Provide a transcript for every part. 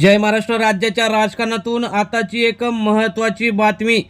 जय महाराष्ट्र राज्याच्या राजकारणातून आताची एक महत्त्वाची बातमी.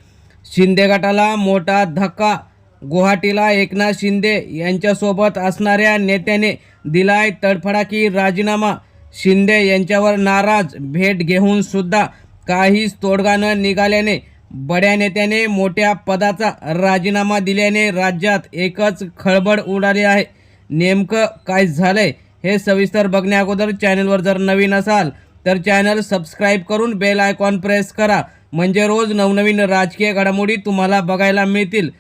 शिंदे गटाला मोठा धक्का. गुवाहाटीला एकनाथ शिंदे यांच्यासोबत असणाऱ्या नेत्याने दिलाय तडफडाकी राजीनामा. शिंदे यांच्यावर नाराज भेट घेऊन सुद्धा काहीच तोडगा न निघाल्याने बड्या नेत्याने मोठ्या पदाचा राजीनामा दिल्याने राज्यात एकच खळबळ उडाली आहे. नेमकं काय झालंय हे सविस्तर बघण्या अगोदर चॅनलवर जर नवीन असाल तर चॅनल सबस्क्राईब करून बेल आयकॉन प्रेस करा. म्हणजे रोज नवनवीन राजकीय घडामोडी तुम्हाला बघायला मिळतील.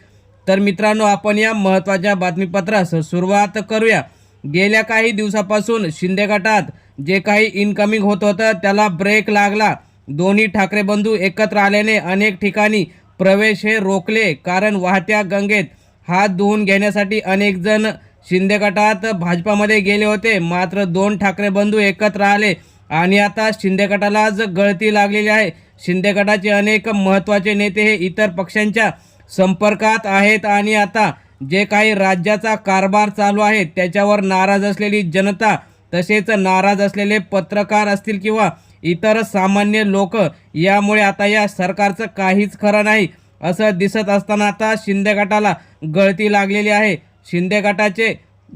तर मित्रांनो आपण या महत्त्वाच्या बातमीपत्रास सुरुवात करूया. गेल्या काही दिवसापासून शिंदे गटात जे काही इनकमिंग होत होतं त्याला ब्रेक लागला. दोन्ही ठाकरे बंधू एकत्र आल्याने अनेक ठिकाणी प्रवेश हे रोखले. कारण वाहत्या गंगेत हात धुवून घेण्यासाठी अनेक जण शिंदे गटात भाजपामध्ये गेले होते. मात्र दोन ठाकरे बंधू एकत्र आले. आणि आता शिंदे गटालाच गळती लागलेली आहे. शिंदे गटाचे अनेक महत्त्वाचे नेते हे इतर पक्षांच्या संपर्कात आहेत आणि आता जे काही राज्याचा कारभार चालू आहे त्याच्यावर नाराज असलेली जनता तसेच नाराज असलेले पत्रकार असतील किंवा इतर सामान्य लोक यामुळे आता या सरकारचं काहीच खरं नाही असं दिसत असताना आता शिंदे गटाला गळती लागलेली आहे. शिंदे गटाचे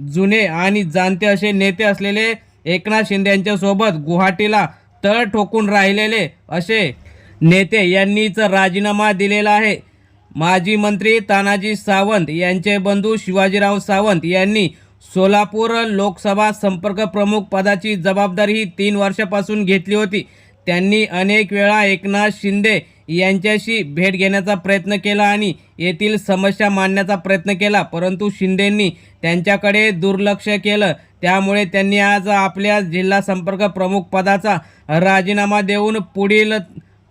जुने आणि जाणते असे नेते असलेले एकनाथ शिंदे यांच्यासोबत गुवाहाटीला तळ ठोकून राहिलेले असे नेते यांनीच राजीनामा दिलेला आहे. माजी मंत्री तानाजी सावंत यांचे बंधू शिवाजीराव सावंत यांनी सोलापूर लोकसभा संपर्क प्रमुख पदाची जबाबदारी ही तीन वर्षापासून घेतली होती. त्यांनी अनेक वेळा एकनाथ शिंदे यांच्याशी भेट घेण्याचा प्रयत्न केला आणि येथील समस्या मांडण्याचा प्रयत्न केला परंतु शिंदेंनी त्यांच्याकडे दुर्लक्ष केलं. त्यामुळे त्यांनी आज आपल्या जिल्हा संपर्क प्रमुख पदाचा राजीनामा देऊन पुढील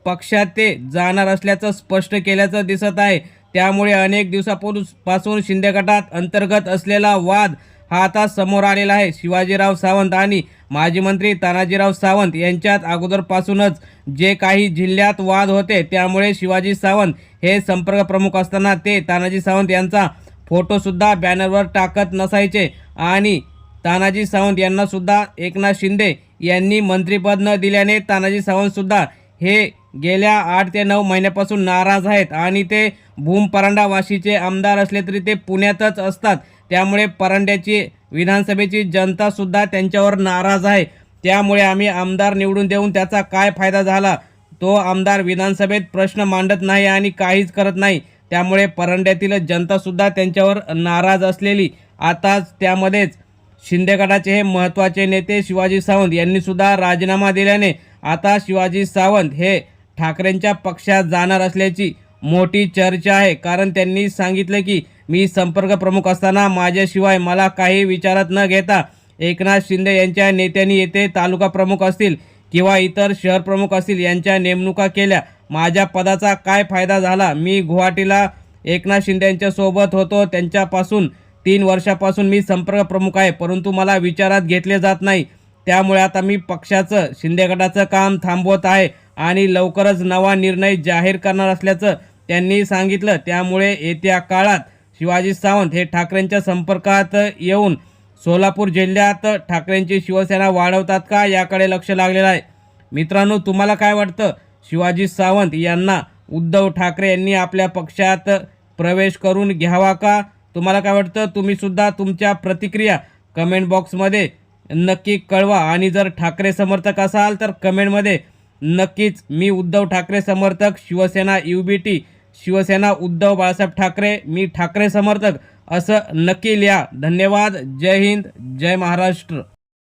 पक्षात ते जाणार असल्याचं स्पष्ट केल्याचं दिसत आहे. त्यामुळे अनेक दिवसापासून शिंदे गटात अंतर्गत असलेला वाद हा आता समोर आलेला आहे. शिवाजीराव सावंत आणि माजी मंत्री तानाजीराव सावंत यांच्यात अगोदरपासूनच जे काही जिल्ह्यात वाद होते त्यामुळे शिवाजी सावंत हे संपर्क प्रमुख असताना ते तानाजी सावंत यांचा फोटोसुद्धा बॅनरवर टाकत नसायचे आणि तानाजी सावंत यांना सुद्धा एकनाथ शिंदे यांनी मंत्रिपद न दिल्याने तानाजी सावंत सुद्धा हे गेल्या आठ ते नऊ महिन्यापासून नाराज आहेत. आणि ते भूम परांडा वाशीचे आमदार असले तरी ते पुण्यातच असतात. त्यामुळे परांड्याची विधानसभेची जनतासुद्धा त्यांच्यावर नाराज आहे. त्यामुळे आम्ही आमदार निवडून देऊन त्याचा काय फायदा झाला? तो आमदार विधानसभेत प्रश्न मांडत नाही आणि काहीच करत नाही. त्यामुळे परांड्यातील जनतासुद्धा त्यांच्यावर नाराज असलेली. आताच त्यामध्येच शिंदे गटाचे हे महत्त्वाचे नेते शिवाजी सावंत यांनी सुद्धा राजीनामा दिल्याने आता शिवाजी सावंत हे ठाकरेंच्या पक्षात जाणार असल्याची मोठी चर्चा आहे. कारण त्यांनी सांगितले की मी संपर्क प्रमुख असताना माझ्याशिवाय मला काही विचारात न घेता एकनाथ शिंदे यांच्या नेत्यांनी येथे तालुका प्रमुख असतील किंवा इतर शहर प्रमुख असतील यांच्या नेमणुका केल्या. माझ्या पदाचा काय फायदा झाला? मी गुवाहाटीला एकनाथ शिंदे यांच्यासोबत होतो. त्यांच्यापासून तीन वर्षापासून मी संपर्क प्रमुख आहे परंतु मला विचारात घेतले जात नाही. त्यामुळे आता मी पक्षाचं शिंदे गटाचं काम थांबवत आहे आणि लवकरच नवा निर्णय जाहीर करणार असल्याचं त्यांनी सांगितलं. त्यामुळे येत्या काळात शिवाजी सावंत हे ठाकरेंच्या संपर्कात येऊन सोलापूर जिल्ह्यात ठाकरेंची शिवसेना वाढवतात का याकडे लक्ष लागलेलं आहे. मित्रांनो तुम्हाला काय वाटतं? शिवाजी सावंत यांना उद्धव ठाकरे यांनी आपल्या पक्षात प्रवेश करून घ्यावा का? तुम्हाला काय वाटतं? तुम्हीसुद्धा तुमच्या प्रतिक्रिया कमेंट बॉक्समध्ये नक्की कळवा. आणि जर ठाकरे समर्थक असाल तर कमेंटमध्ये नक्कीच मी उद्धव ठाकरे समर्थक Shiv Sena U B T Shiv Sena Uddhav Balasaheb Thackeray मी ठाकरे समर्थक असं नक्की लिहा. धन्यवाद. जय हिंद. जय महाराष्ट्र.